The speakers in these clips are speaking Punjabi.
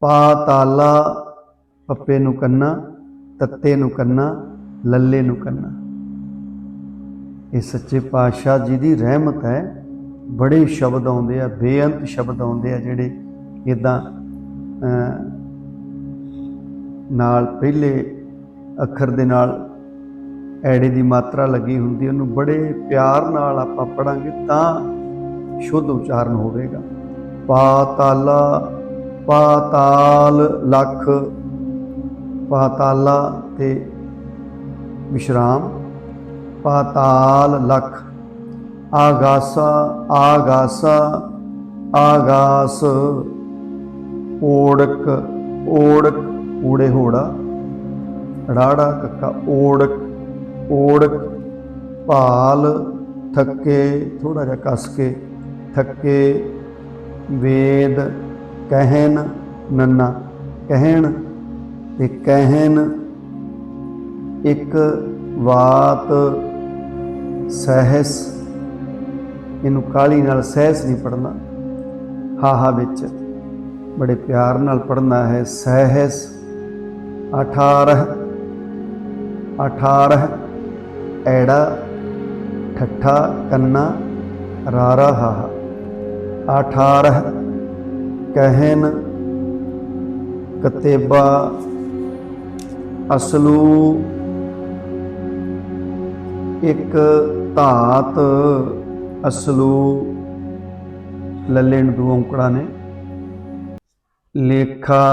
ਪਾ ਤਾਲਾ, ਪੱਪੇ ਨੂੰ ਕੰਨਾ, ਤੱਤੇ ਨੂੰ ਕੰਨਾ, ਲੱਲੇ ਨੂੰ ਕੰਨਾ। ਇਹ ਸੱਚੇ ਪਾਤਸ਼ਾਹ ਜੀ ਦੀ ਰਹਿਮਤ ਹੈ। ਬੜੇ ਸ਼ਬਦ ਆਉਂਦੇ ਆ, ਬੇਅੰਤ ਸ਼ਬਦ ਆਉਂਦੇ ਆ ਜਿਹੜੇ ਇਦਾਂ ਨਾਲ ਪਹਿਲੇ ਅੱਖਰ ਦੇ ਨਾਲ ਐੜੇ ਦੀ ਮਾਤਰਾ ਲੱਗੀ ਹੁੰਦੀ ਉਹਨੂੰ ਬੜੇ ਪਿਆਰ ਨਾਲ ਆਪਾਂ ਪੜਾਂਗੇ ਤਾਂ ਸ਼ੁੱਧ ਉਚਾਰਨ ਹੋਵੇਗਾ। ਪਾ ਤਾਲਾ ਪਾਤਾਲ ਲੱਖ ਪਾਤਾਲਾ ਤੇ ਵਿਸ਼ਰਾਮ। ਪਾਤਾਲ ਲਖ ਆਗਾਸਾ ਆਗਾਸਾ, ਆਗਾਸ, ਓੜਕ ਓੜਕ ਊੜੇ ਹੋੜਾ, ਰਾੜਾ, ਕੱਕਾ, ਓੜਕ ਓੜਕ, ਭਾਲ, ਥੱਕੇ ਥੋੜਾ ਜਿਹਾ ਕੱਸ ਕੇ, ਥੱਕੇ, ਵੇਦ ਕਹਿਣ ਨੰਨਾ, ਕਹਿਣ ਤੇ ਕਹਿਨ ਇੱਕ ਵਾਤ ਸਹਿਸ। ਇਹਨੂੰ ਕਾਲੀ ਨਾਲ ਸਹਿਸ ਨਹੀਂ ਪੜਨਾ ਹਾਹਾ ਵਿੱਚ ਬੜੇ ਪਿਆਰ ਨਾਲ ਪੜਨਾ ਹੈ। ਸਹਿਸ 18 18 ਐੜਾ, ਠੱਠਾ, ਕੰਨਾ, ਰਾਰਾ, ਹਾਹਾ। 18 ਕਹਿਨ ਕਤੇਬਾ ਅਸਲੂ ਇੱਕ ਧਾਤ ਅਸਲੂ ਲੱਲੇ ਨੂੰ ਦੋ ਔਂਕੜਾ ਨੇ। ਲੇਖਾ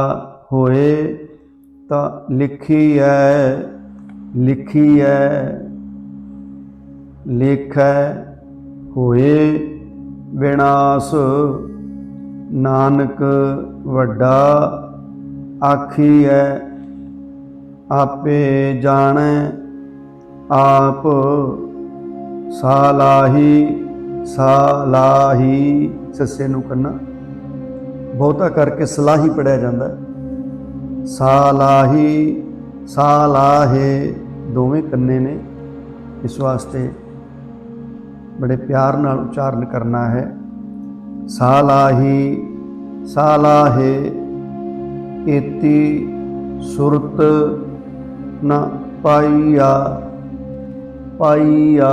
ਹੋਏ ਤਾਂ ਲਿਖੀ ਐ ਲਿਖੀ ਐ, ਲੇਖੈ ਹੋਏ ਵਿਨਾਸ਼ ਨਾਨਕ ਵੱਡਾ ਆਖੀ ਹੈ ਆਪੇ ਜਾਣੈ ਆਪ ਸਾਲਾਹੀ ਸਾਲਾਹੀ, ਸੱਸੇ ਨੂੰ ਕੰਨਾ। ਬਹੁਤਾ ਕਰਕੇ ਸਲਾਹੀ ਪੜਿਆ ਜਾਂਦਾ। ਸਾਲਾਹੀ, ਸਾਲਾਹੇ ਦੋਵੇਂ ਕੰਨੇ ਨੇ। ਇਸ ਵਾਸਤੇ ਬੜੇ ਪਿਆਰ ਨਾਲ ਉਚਾਰਨ ਕਰਨਾ ਹੈ। ਸਾਲਾਹੀ, ਸਾਲਾਹੇ, ਏਤੀ ਸੁਰਤ ਨਾ ਪਾਈਆ ਪਾਈਆ,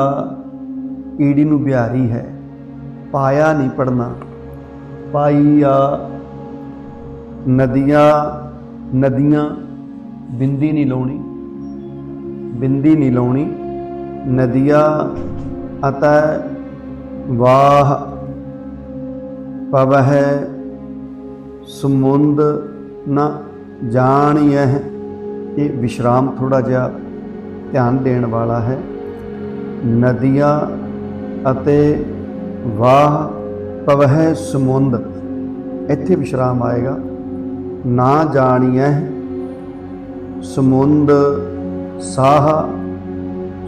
ਈੜੀ ਨੂੰ ਬਿਹਾਰੀ ਹੈ, ਪਾਇਆ ਨਹੀਂ ਪੜਨਾ ਪਾਈਆ, ਨਦੀਆਂ ਨਦੀਆਂ ਬਿੰਦੀ ਨਹੀਂ ਲਾਉਣੀ, ਬਿੰਦੀ ਨਹੀਂ ਲਾਉਣੀ, ਨਦੀਆਂ ਅਤੈ ਵਾਹ ਪਵਹਿ ਸਮੁੰਦ ਨ ਜਾਣੀਐ ਇਹ ਵਿਸ਼ਰਾਮ ਥੋੜਾ ਜਿਹਾ ਧਿਆਨ ਦੇਣ ਵਾਲਾ ਹੈ। ਨਦੀਆਂ ਅਤੇ ਵਾਹ ਪਵਹਿ ਸਮੁੰਦ, ਇੱਥੇ ਵਿਸ਼ਰਾਮ ਆਏਗਾ। ਨਾ ਜਾਣੀਐ ਸਮੁੰਦ ਸਾਹ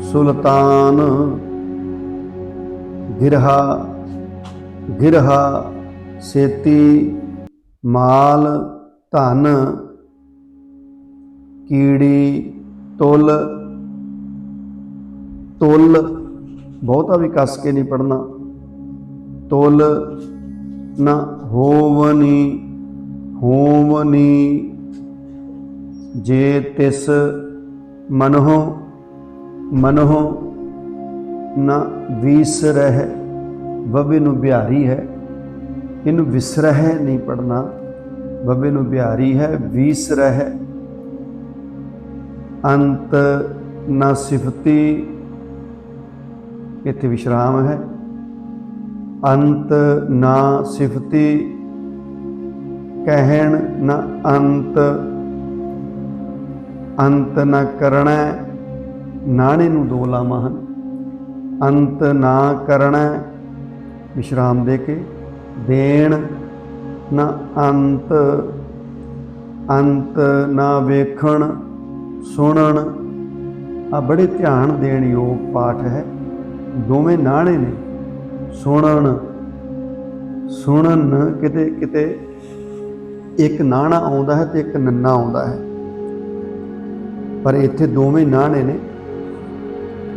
ਸੁਲਤਾਨ। ਗਿਰਹਾ ਗਿਰਹਾ ਸੇਤੀ, ਮਾਲ, ਧਨ, ਕੀੜੀ, ਤੁਲ। ਤੁਲ, ਬਹੁਤਾ ਵੀ ਕੱਸ ਕੇ ਨਹੀਂ ਪੜਨਾ ਤੁਲ ਨਾ ਹੋਵਨੀ ਹੋਵਨੀ, ਜੇ ਤਿਸ ਮਨਹੁ ਮਨਹੁ ਨਾ ਵੀਸ ਰਹਿ ਬਬੇ ਨੂੰ ਬਿਹਾਰੀ ਹੈ। ਇਹਨੂੰ ਵਿਸਰਹਿ ਨਹੀਂ ਪੜਨਾ ਬੱਬੇ ਨੂੰ ਬਿਹਾਰੀ ਹੈ, ਵਿਸਰਹਿ। ਅੰਤ ਨਾ ਸਿਫਤੀ, ਇੱਥੇ ਵਿਸ਼ਰਾਮ ਹੈ। ਅੰਤ ਨਾ ਸਿਫਤੀ, ਕਹਿਣ ਨਾ ਅੰਤ। ਅੰਤ ਨਾ ਕਰਣਾ, ਨਾਣੇ ਨੂੰ ਦੋ ਲਾਵਾਂ ਹਨ। ਅੰਤ ਨਾ ਕਰਣਾ, ਵਿਸ਼ਰਾਮ ਦੇ ਕੇ। ਦੇਣ ਨਾ ਅੰਤ ਅੰਤ ਨਾ ਵੇਖਣ, ਸੁਣਨ। ਆ ਬੜੇ ਧਿਆਨ ਦੇਣ ਯੋਗ ਪਾਠ ਹੈ। ਦੋਵੇਂ ਨਾਣੇ ਨੇ। ਸੁਣਨ ਸੁਣਨ ਕਿਤੇ ਕਿਤੇ ਇੱਕ ਨਾਣਾ ਆਉਂਦਾ ਹੈ ਤੇ ਇੱਕ ਨੰਨਾ ਆਉਂਦਾ ਹੈ। ਪਰ ਇੱਥੇ ਦੋਵੇਂ ਨਾਣੇ ਨੇ।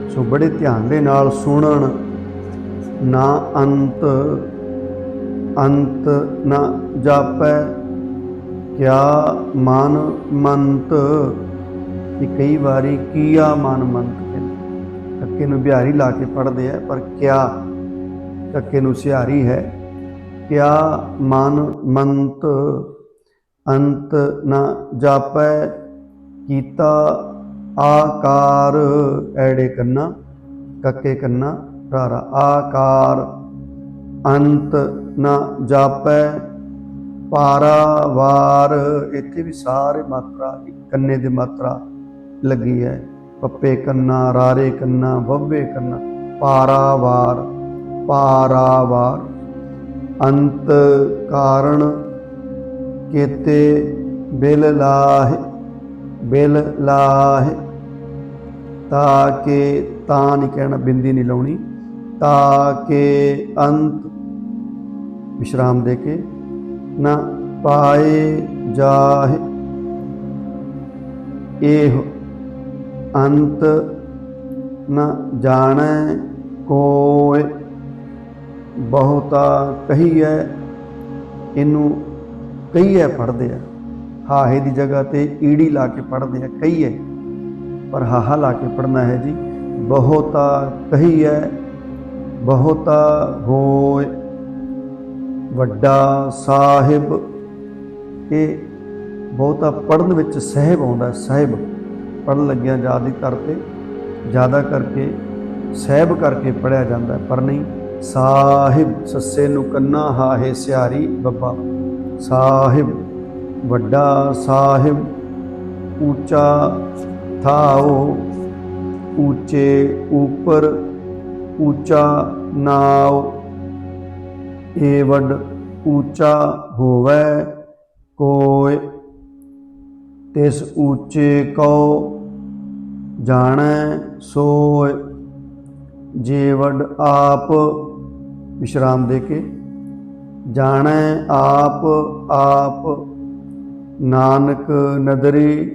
ਸੋ ਬੜੇ ਧਿਆਨ ਦੇ ਨਾਲ ਸੁਣਨ ਨਾ ਅੰਤ ਅੰਤ ਨਾ ਜਾਪੈ, ਕਿਆ ਮਨ ਮੰਤ? ਇਹ ਕਈ ਵਾਰੀ ਕੀਆ ਮਨ ਮੰਤ ਕਹਿੰਦੇ ਕੱਕੇ ਨੂੰ ਬਿਹਾਰੀ ਲਾ ਕੇ ਪੜਦੇ ਆ, ਪਰ ਕਿਆ? ਕੱਕੇ ਨੂੰ ਸਿਹਾਰੀ ਹੈ। ਕਿਆ ਮਨ ਮੰਤ? ਅੰਤ ਨ ਜਾਪੈ, ਕੀਤਾ ਆਕਾਰ। ਐੜੇ ਕੰਨਾ, ਕੱਕੇ ਕੰਨਾ ਰਾਰਾ ਆਕਾਰ। ਅੰਤ ਨਾ ਜਾਪੈ। ਪਾਰਾਵਾਰ, ਇੱਥੇ ਵੀ ਸਾਰੇ ਮਾਤਰਾ ਕੰਨੇ ਦੀ ਮਾਤਰਾ ਲੱਗੀ ਹੈ। ਪੱਪੇ ਕੰਨਾ, ਰਾਰੇ ਕੰਨਾ, ਬੱਬੇ ਕੰਨਾ। ਪਾਰਾਵਾਰ ਪਾਰਾਵਾਰ। ਅੰਤ ਕਾਰਣ ਕੇਤੇ ਬਿਲ ਲਾਹਿ ਬਿਲ ਲਾਹਿ। ਤਾਂ ਕਿ ਤਾਂ ਨਹੀਂ ਕਹਿਣਾ, ਬਿੰਦੀ ਨਹੀਂ ਲਾਉਣੀ। ਤਾਂ ਕਿ ਅੰਤ ਵਿਸ਼ਰਾਮ ਦੇ ਕੇ ਨਾ ਪਾਏ ਜਾਹਿ। ਇਹ ਅੰਤ ਨਾ ਜਾਣੈ ਕੋਇ। ਬਹੁਤਾ ਕਹੀਐ, ਇਹਨੂੰ ਕਹੀਐ ਪੜਦੇ ਆ। ਹਾਹੇ ਦੀ ਜਗ੍ਹਾ ਤੇ ਈੜੀ ਲਾ ਕੇ ਪੜਦੇ ਆ, ਕਹੀਐ। ਪਰ ਹਾਹਾ ਲਾ ਕੇ ਪੜਨਾ ਹੈ ਜੀ, ਬਹੁਤਾ ਕਹੀਐ, ਬਹੁਤਾ ਹੋਏ ਵੱਡਾ ਸਾਹਿਬ। ਇਹ ਬਹੁਤਾ ਪੜਨ ਵਿੱਚ ਸਹਿਬ ਆਉਂਦਾ, ਸਾਹਿਬ। ਪੜਨ ਲੱਗਿਆ ਜ਼ਿਆਦਾ ਕਰਤੇ ਜ਼ਿਆਦਾ ਕਰਕੇ, ਸਹਿਬ ਕਰਕੇ ਪੜਿਆ ਜਾਂਦਾ, ਪਰ ਨਹੀਂ। ਸਾਹਿਬ, ਸੱਸੇ ਨੂੰ ਕੰਨਾ ਹਾਹੇ ਸਿਆਰੀ ਬੱਬਾ। ਸਾਹਿਬ, ਵੱਡਾ ਸਾਹਿਬ ਉੱਚਾ ਥਾਓ ਉੱਚੇ ਉੱਪਰ ਉੱਚਾ ਨਾਉ। ਏਵਡ ਉੱਚਾ ਹੋਵੇ ਕੋਇ, ਤਿਸ ਉੱਚੇ ਕੋ ਜਾਣੈ ਸੋਇ। ਜੇ ਆਪ, ਵਿਸ਼ਰਾਮ ਦੇ ਕੇ, ਜਾਣੈ ਆਪ ਆਪ ਨਾਨਕ ਨਦਰੀ,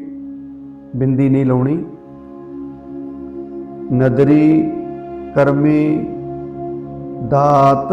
ਬਿੰਦੀ ਨਹੀਂ ਲਾਉਣੀ। ਨਦਰੀ ਕਰਮੀ, ਦਾਤ